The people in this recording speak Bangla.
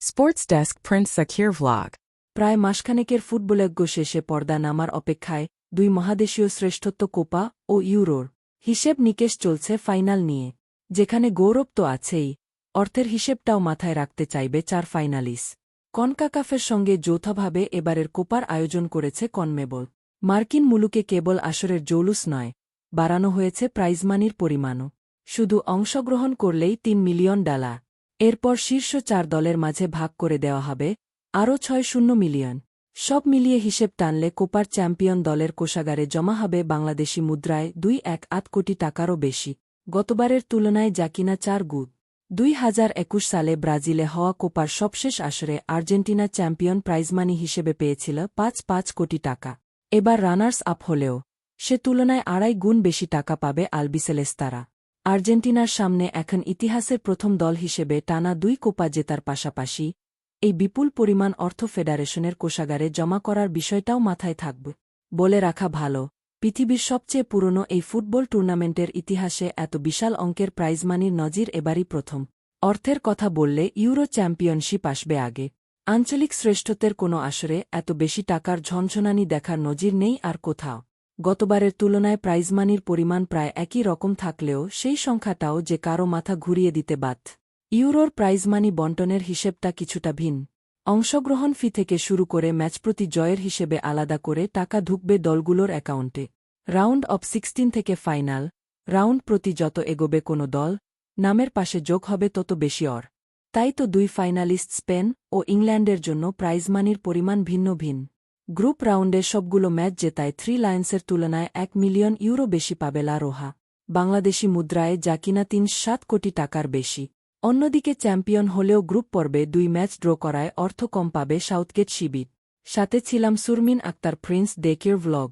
Sports Desk Prince Zakir Vlog. প্রায় মাসখানেকের ফুটবলজ্ঞ শেষে পর্দা নামার অপেক্ষায় দুই মহাদেশীয় শ্রেষ্ঠত্ব কোপা ও ইউরোর হিসেব নিকেশ চলছে ফাইনাল নিয়ে, যেখানে গৌরব তো আছেই। অর্থের হিসেবটাও মাথায় রাখতে চাইবে চার ফাইনালিস। কনকাকাফের সঙ্গে যৌথভাবে এবারের কোপার আয়োজন করেছে কনমেবল। মার্কিন মুলুকে কেবল আসরের জৌলুস নয়, বাড়ানো হয়েছে প্রাইজমানির পরিমাণও। শুধু অংশগ্রহণ করলেই তিন মিলিয়ন ডালা এরপর শীর্ষ চার দলের মাঝে ভাগ করে দেওয়া হবে, আরও ছয় শূন্য মিলিয়ন। সব মিলিয়ে হিসেব টানলে কোপার চ্যাম্পিয়ন দলের কোষাগারে জমা হবে বাংলাদেশি মুদ্রায় দুই এক আট কোটি টাকারও বেশি। গতবারের তুলনায় যা কিনা চার গুদ দুই হাজার একুশ সালে ব্রাজিলে হওয়া কোপার সবশেষ আসরে আর্জেন্টিনা চ্যাম্পিয়ন প্রাইজমানি হিসেবে পেয়েছিল পাঁচ পাঁচ কোটি টাকা। এবার রানার্স আপ হলেও সে তুলনায় আড়াই গুণ বেশি টাকা পাবে আলবিসেলেস্তারা। আর্জেন্টিনার সামনে এখন ইতিহাসের প্রথম দল হিসেবে টানা দুই কোপা জেতার পাশাপাশি, এই বিপুল পরিমাণ অর্থ ফেডারেশনের কোষাগারে জমা করার বিষয়টাও মাথায় থাকবে। বলে রাখা ভালো, পৃথিবীর সবচেয়ে পুরনো এই ফুটবল টুর্নামেন্টের ইতিহাসে এত বিশাল অঙ্কের প্রাইজমানির নজির এবারই প্রথম। অর্থের কথা বললে ইউরো চ্যাম্পিয়নশিপ আসবে আগে। আঞ্চলিক শ্রেষ্ঠত্বের কোনো আসরে এত বেশি টাকার ঝনঝনানি দেখার নজির নেই আর কোথাও। গতবারের তুলনায় প্রাইজমানির পরিমাণ প্রায় একই রকম থাকলেও সেই সংখ্যাটাও যে কারও মাথা ঘুরিয়ে দিতে বাধ্য। ইউরোর প্রাইজমানি বন্টনের হিসেবটা কিছুটা ভিন্ন অংশগ্রহণ ফি থেকে শুরু করে ম্যাচ প্রতি জয়ের হিসেবে আলাদা করে টাকা ঢুকবে দলগুলোর অ্যাকাউন্টে। রাউন্ড অব সিক্সটিন থেকে ফাইনাল রাউন্ড প্রতি যত এগোবে কোনো দল, নামের পাশে যোগ হবে তত বেশি অর তাই তো দুই ফাইনালিস্ট স্পেন ও ইংল্যান্ডের জন্য প্রাইজমানির পরিমাণ ভিন্ন ভিন্ন গ্রুপ রাউন্ডে সবগুলো ম্যাচ জেতায় থ্রি লায়ন্সের তুলনায় এক মিলিয়ন ইউরো বেশি পাবে লা রোহা। বাংলাদেশি মুদ্রায় যা কিনা তিন সাত কোটি টাকার বেশি। অন্যদিকে চ্যাম্পিয়ন হলেও গ্রুপ পর্বে দুই ম্যাচ ড্র করায় অর্থ কম পাবে সাউথগেট শিবির। সাথে ছিলাম সুরমিন আক্তার প্রিন্স ডেকের ভ্লগ।